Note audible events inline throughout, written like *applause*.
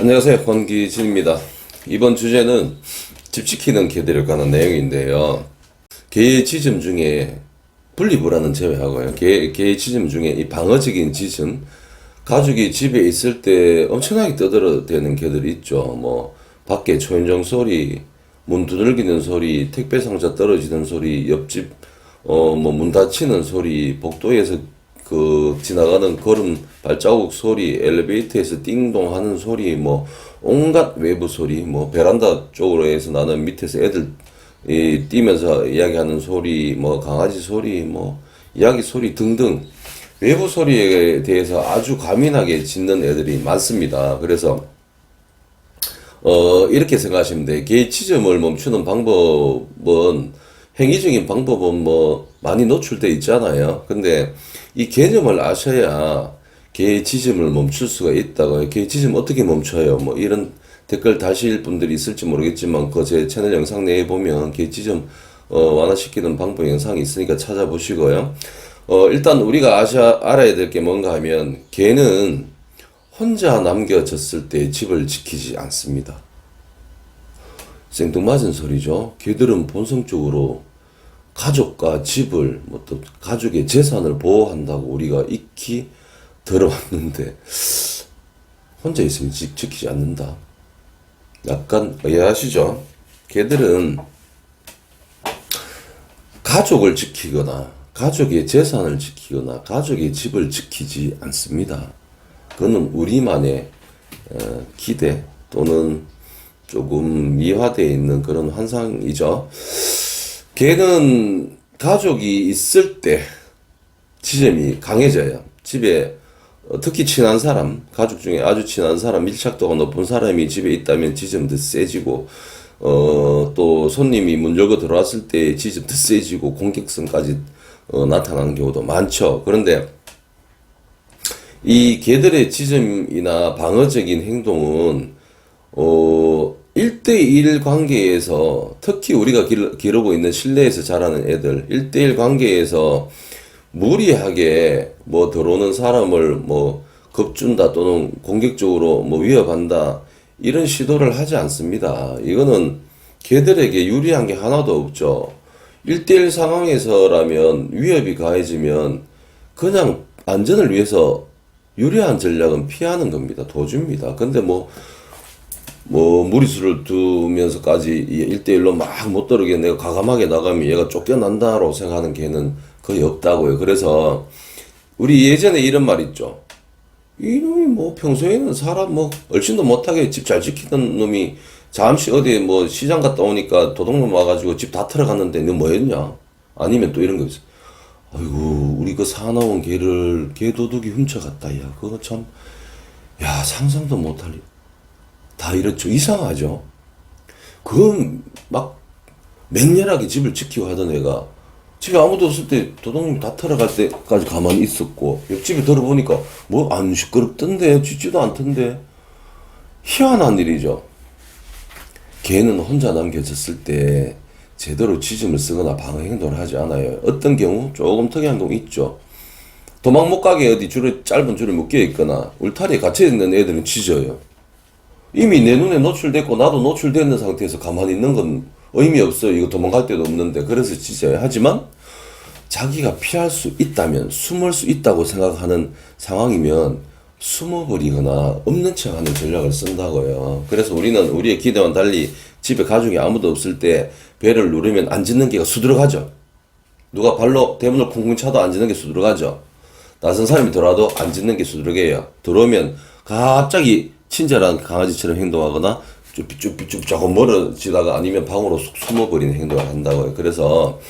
안녕하세요. 권기진입니다. 이번 주제는 집 지키는 개들에 관한 내용인데요. 개의 지점 중에 분리불안은 제외하고요. 개, 개의 지점 중에 이 방어적인 지점, 가족이 집에 있을 때 엄청나게 떠들어대는 개들이 있죠. 뭐, 밖에 초인종 소리, 문 두들기는 소리, 택배 상자 떨어지는 소리, 옆집, 어, 뭐, 문 닫히는 소리, 복도에서 그 지나가는 걸음 발자국 소리, 엘리베이터에서 띵동 하는 소리, 뭐 온갖 외부 소리, 뭐 베란다 쪽으로 해서 나는 밑에서 애들 이 뛰면서 이야기하는 소리, 뭐 강아지 소리, 뭐 이야기 소리 등등 외부 소리에 대해서 아주 과민하게 짖는 애들이 많습니다. 그래서 어, 이렇게 생각하시면 돼요. 개치점을 멈추는 방법은, 행위적인 방법은 뭐, 많이 노출돼 있잖아요. 근데 이 개념을 아셔야 개 지점을 멈출 수가 있다고요. 개 지점 어떻게 멈춰요? 뭐, 이런 댓글 다실 분들이 있을지 모르겠지만, 그 제 채널 영상 내에 보면 개 지점, 어, 완화시키는 방법 영상이 있으니까 찾아보시고요. 어, 일단 우리가 아셔, 알아야 될 게 뭔가 하면, 개는 혼자 남겨졌을 때 집을 지키지 않습니다. 생뚱맞은 소리죠. 개들은 본성적으로 가족과 집을, 뭐 또 가족의 재산을 보호한다고 우리가 익히 들어왔는데, 혼자 있으면 지, 지키지 않는다. 약간 의아하시죠? 개들은 가족을 지키거나, 가족의 재산을 지키거나, 가족의 집을 지키지 않습니다. 그거는 우리만의 어, 기대 또는 조금 미화되어 있는 그런 환상이죠. 걔는 가족이 있을 때 지점이 강해져요. 집에 어, 특히 친한 사람, 가족 중에 아주 친한 사람, 밀착도가 높은 사람이 집에 있다면 지점도 세지고, 어, 또 손님이 문 열고 들어왔을 때 지점도 *laughs* 세지고 공격성까지 어, 나타나는 경우도 많죠. 그런데 이 개들의 지점이나 방어적인 행동은 어 1대1 관계에서 특히 우리가 길, 기르 고 있는 실내에서 자라는 애들 1대1 관계에서 무리하게 뭐 들어오는 사람을 뭐 겁준다 또는 공격적으로 뭐 위협한다 이런 시도를 하지 않습니다. 이거는 개들에게 유리한 게 하나도 없죠. 1대1 상황에서라면 위협이 가해지면 그냥 안전을 위해서 유리한 전략은 피하는 겁니다. 도주입니다. 근데 뭐, 뭐, 무리수를 두면서까지 1대1로 막 못 들어게 내가 과감하게 나가면 얘가 쫓겨난다고 생각하는 개는 거의 없다고요. 그래서, 우리 예전에 이런 말 있죠. 이놈이 뭐 평소에는 사람 뭐 얼씬도 못하게 집 잘 지키던 놈이 잠시 어디 뭐 시장 갔다 오니까 도둑놈 와가지고 집 다 털어갔는데 너뭐 했냐? 아니면 또 이런 거 있어. 아이고 우리 그 사나운 개를 개 도둑이 훔쳐갔다 야 그거 참 야 상상도 못할 일. 다 이렇죠 이상하죠 그건 막 맹렬하게 집을 지키고 하던 애가 집에 아무도 없을 때 도둑놈이 다 털어갈 때까지 가만히 있었고 옆집에 들어보니까 뭐 안 시끄럽던데 짖지도 않던데 희한한 일이죠 개는 혼자 남겨졌을 때 제대로 지점을 쓰거나 방어 행동을 하지 않아요. 어떤 경우 조금 특이한 경우 있죠. 도망 못 가게 어디 줄에 짧은 줄에 묶여 있거나 울타리에 갇혀 있는 애들은 짖어요. 이미 내 눈에 노출됐고 나도 노출되는 상태에서 가만히 있는 건 의미 없어요. 이거 도망갈 데도 없는데 그래서 짖어요. 하지만 자기가 피할 수 있다면 숨을 수 있다고 생각하는 상황이면 숨어버리거나 없는 척하는 전략을 쓴다고요. 그래서 우리는 우리의 기대와는 달리 집에 가족이 아무도 없을 때 배를 누르면 안 짖는 게가 수두룩하죠. 누가 발로 대문을 쿵쿵 차도 안 짖는 게 수두룩하죠. 낯선 사람이 들어와도 안 짖는 게 수두룩해요. 들어오면 갑자기 친절한 강아지처럼 행동하거나 쭈삐쭈삐쭈 조금 멀어지다가 아니면 방으로 쑥 숨어버리는 행동을 한다고요. 그래서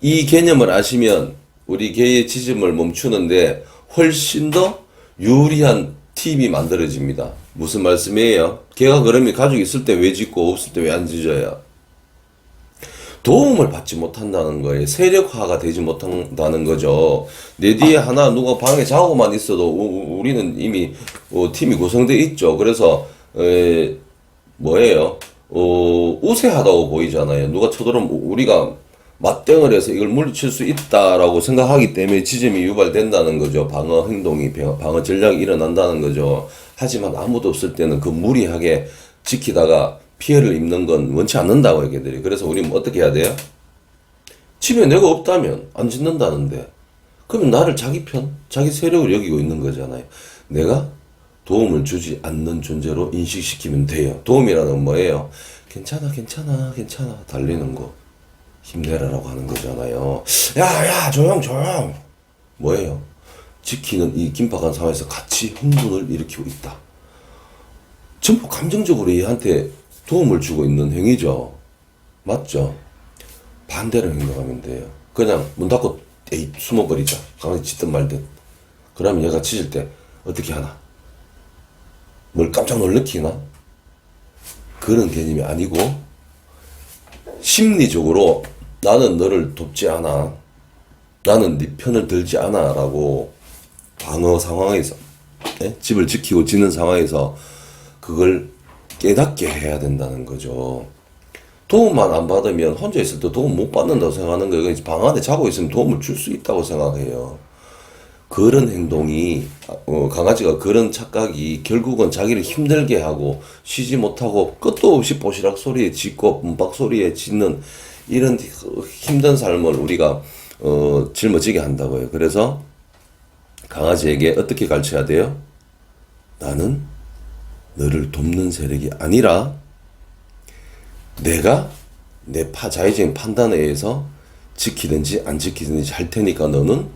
이 개념을 아시면 우리 개의 지점을 멈추는데 훨씬 더 유리한 팁이 만들어집니다. 무슨 말씀이에요? 개가 그러면 가족이 있을 때 왜 짖고 없을 때 왜 안 짖어요? 도움을 받지 못한다는 거예요. 세력화가 되지 못한다는 거죠. 내 뒤에 하나 누가 방에 자고만 있어도 우, 우리는 이미 어, 팀이 구성되어 있죠. 그래서 에, 뭐예요? 어, 우세하다고 보이잖아요. 누가 쳐들어오면 우리가 맞대응을 해서 이걸 물리칠 수 있다라고 생각하기 때문에 지점이 유발된다는 거죠. 방어 행동이, 방어 전략이 일어난다는 거죠. 하지만 아무도 없을 때는 그 무리하게 지키다가 피해를 입는 건 원치 않는다고 얘기들이. 그래서 우리는 어떻게 해야 돼요? 집에 내가 없다면 안 짓는다는데 그러면 나를 자기 편, 자기 세력을 여기고 있는 거잖아요. 내가 도움을 주지 않는 존재로 인식시키면 돼요. 도움이라는 건 뭐예요? 괜찮아, 괜찮아, 괜찮아. 달리는 거. 힘내라라고 하는 거잖아요. 야, 야, 조용, 조용. 뭐예요? 지키는 이 긴박한 상황에서 같이 흥분을 일으키고 있다. 전부 감정적으로 얘한테 도움을 주고 있는 행위죠. 맞죠? 반대로 행동하면 돼요. 그냥 문 닫고 에이 숨어버리자. 가만히 짖든 말든. 그러면 얘가 짖을 때 어떻게 하나? 뭘 깜짝 놀래키나? 그런 개념이 아니고 심리적으로 나는 너를 돕지 않아. 나는 네 편을 들지 않아 라고 방어 상황에서 예? 집을 지키고 지는 상황에서 그걸 깨닫게 해야 된다는 거죠. 도움만 안 받으면 혼자 있을 때 도움 못 받는다고 생각하는 거예요. 그러니까 방 안에 자고 있으면 도움을 줄 수 있다고 생각해요. 그런 행동이 어, 강아지가 그런 착각이 결국은 자기를 힘들게 하고 쉬지 못하고 끝도 없이 보시락 소리에 짖고 문박 소리에 짖는 이런 힘든 삶을 우리가 어, 짊어지게 한다고요. 그래서 강아지에게 어떻게 가르쳐야 돼요? 나는 너를 돕는 세력이 아니라 내가 내 파, 자의적인 판단에 의해서 지키든지 안 지키든지 할 테니까 너는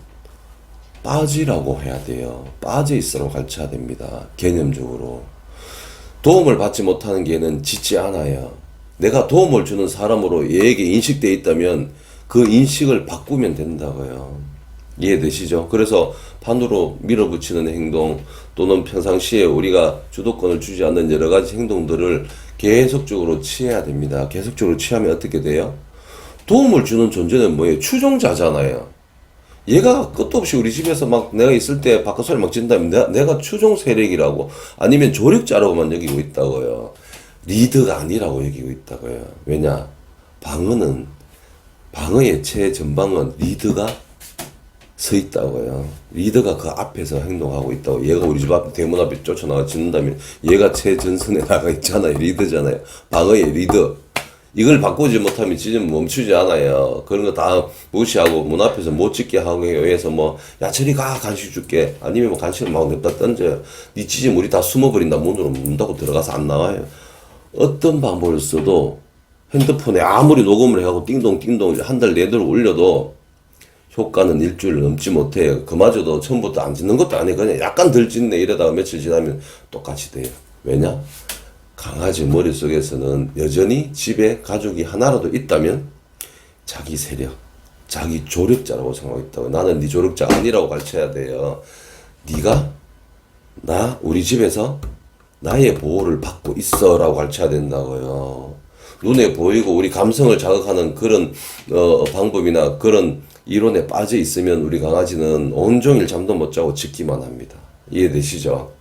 빠지라고 해야 돼요. 빠져 있으라고 가르쳐야 됩니다. 개념적으로. 도움을 받지 못하는 개는 짖지 않아요. 내가 도움을 주는 사람으로 얘에게 인식돼 있다면 그 인식을 바꾸면 된다고요. 이해되시죠? 그래서 판으로 밀어붙이는 행동 또는 평상시에 우리가 주도권을 주지 않는 여러 가지 행동들을 계속적으로 취해야 됩니다. 계속적으로 취하면 어떻게 돼요? 도움을 주는 존재는 뭐예요? 추종자잖아요. 얘가 끝도 없이 우리 집에서 막 내가 있을 때 바깥 소리 막 진다면 내가, 내가 추종 세력이라고 아니면 조력자라고만 여기고 있다고요. 리드가 아니라고 여기고 있다고요. 왜냐? 방어는 방어의 최전방은 리드가 서 있다고요. 리더가 그 앞에서 행동하고 있다고. 얘가 우리 집앞 대문 앞에 쫓아나가 짖는다면 얘가 최전선에 나가 있잖아요. 리더잖아요. 방어의 리더. 이걸 바꾸지 못하면 짖으면 멈추지 않아요. 그런 거 다 무시하고 문 앞에서 못 짖게 하기 위해서 뭐, 야, 저리 가, 간식 줄게. 아니면 뭐 간식을 막 냅다 던져요. 니 짖으면 우리 다 숨어버린다. 문으로 문 닫고 들어가서 안 나와요. 어떤 방법을 써도 핸드폰에 아무리 녹음을 해가고 띵동띵동 한 달 내도록 올려도 효과는 일주일 넘지 못해요. 그마저도 처음부터 안 짓는 것도 아니에요. 그냥 약간 덜 짓네 이러다가 며칠 지나면 똑같이 돼요. 왜냐? 강아지 머릿속에서는 여전히 집에 가족이 하나라도 있다면 자기 세력, 자기 조력자라고 생각하고 있다고. 나는 네 조력자 아니라고 가르쳐야 돼요. 네가 나 우리 집에서 나의 보호를 받고 있어라고 가르쳐야 된다고요. 눈에 보이고 우리 감성을 자극하는 그런 어, 방법이나 그런 이론에 빠져 있으면 우리 강아지는 온종일 잠도 못 자고 짖기만 합니다. 이해되시죠?